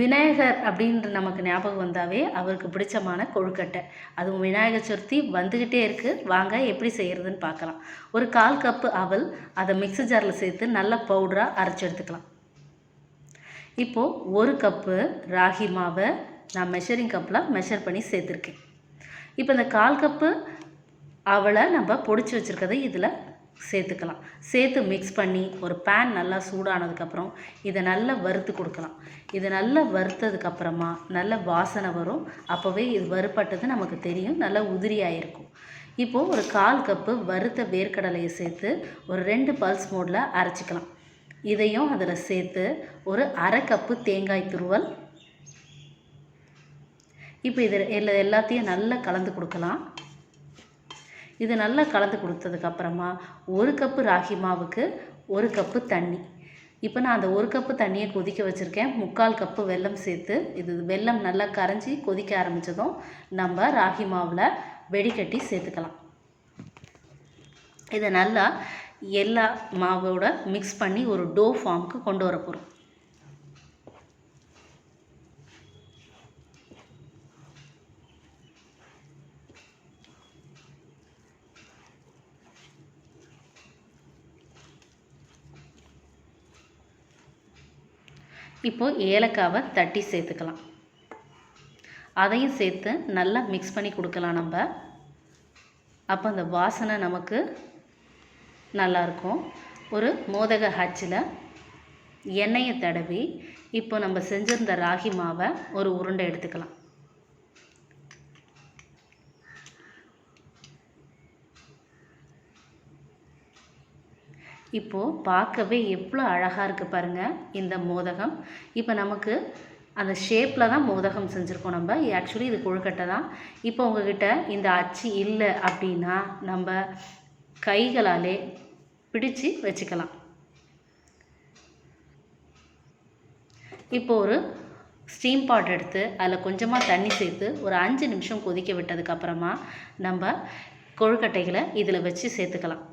விநாயகர் அப்படின்ற நமக்கு ஞாபகம் வந்தாவே அவருக்கு பிடிச்சமான கொழுக்கட்டை. அதுவும் விநாயகர் சதுர்த்தி வந்துக்கிட்டே இருக்குது வாங்க எப்படி செய்கிறதுன்னு பார்க்கலாம். ஒரு கால் கப்பு அவல் அதை மிக்ஸி ஜாரில் சேர்த்து நல்லா பவுடராக அரைச்சி எடுத்துக்கலாம். இப்போது ஒரு கப்பு ராகி மாவை நான் மெஷரிங் கப்பில் மெஷர் பண்ணி சேர்த்துருக்கேன். இப்போ இந்த கால் கப்பு அவளை நம்ம பொடிச்சு வச்சுருக்கதை இதில் சேர்த்துக்கலாம். சேர்த்து மிக்ஸ் பண்ணி ஒரு பேன் நல்லா சூடானதுக்கப்புறம் இதை நல்லா வறுத்து கொடுக்கலாம். இது நல்லா வறுத்ததுக்கப்புறமா நல்ல வாசனை வரும். அப்போவே இது வறுப்பட்டது நமக்கு தெரியும். நல்லா உதிரியாக இருக்கும் இப்போது ஒரு கால் கப்பு வறுத்த வேர்க்கடலையை சேர்த்து ஒரு ரெண்டு பல்ஸ் மோடில் அரைச்சிக்கலாம். இதையும் அதில் சேர்த்து ஒரு அரை கப்பு தேங்காய் துருவல். இப்போ இது எல்லா எல்லாத்தையும் நல்லா கலந்து கொடுக்கலாம். இது நல்லா கலந்து கொடுத்ததுக்கப்புறமா ஒரு கப்பு ராகி மாவுக்கு ஒரு கப்பு தண்ணி. இப்போ நான் அந்த ஒரு கப்பு தண்ணியை கொதிக்க வச்சுருக்கேன். முக்கால் கப்பு வெல்லம் சேர்த்து இது வெல்லம் நல்லா கரைஞ்சி கொதிக்க ஆரம்பித்ததும் நம்ம ராகி மாவில் வெடிக்கட்டி சேர்த்துக்கலாம். இதை நல்லா எல்லா மாவோட மிக்ஸ் பண்ணி ஒரு டோ ஃபார்முக்கு கொண்டு வர போகிறோம் இப்போது ஏலக்காவை தட்டி சேர்த்துக்கலாம். அதையும் சேர்த்து நல்லா மிக்ஸ் பண்ணி கொடுக்கலாம் நம்ம. அப்போ அந்த வாசனை நமக்கு நல்லாயிருக்கும் ஒரு மோதக ஹச்சில் எண்ணெயை தடவி இப்போ நம்ம செஞ்சிருந்த ராகி மாவை ஒரு உருண்டை எடுத்துக்கலாம். இப்போது பார்க்கவே எவ்வளோ அழகாக இருக்குது பாருங்கள் இந்த மோதகம். இப்போ நமக்கு அந்த ஷேப்பில் தான் மோதகம் செஞ்சுருக்கோம் நம்ம. ஆக்சுவலி இது கொழுக்கட்டை தான். இப்போ உங்ககிட்ட இந்த அச்சு இல்லை அப்படின்னா நம்ம கைகளாலே பிடிச்சு வச்சுக்கலாம். இப்போ ஒரு ஸ்டீம் பாட் எடுத்து அதில் கொஞ்சமாக தண்ணி சேர்த்து ஒரு அஞ்சு நிமிஷம் கொதிக்க விட்டதுக்கப்புறமா நம்ம கொழுக்கட்டைகளை இதில் வச்சு சேர்த்துக்கலாம்.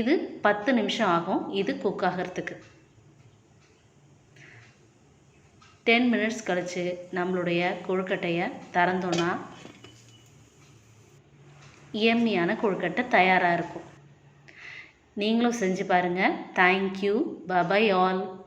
இது பத்து நிமிஷம் ஆகும். இது குக் ஆகிறதுக்கு. டென் மினிட்ஸ் கழித்து நம்மளுடைய கொழுக்கட்டையை திறந்தோன்னா எம்மியான கொழுக்கட்டை தயாராக இருக்கும். நீங்களும் செஞ்சு பாருங்கள் தேங்க்யூ பபாய் ஆல்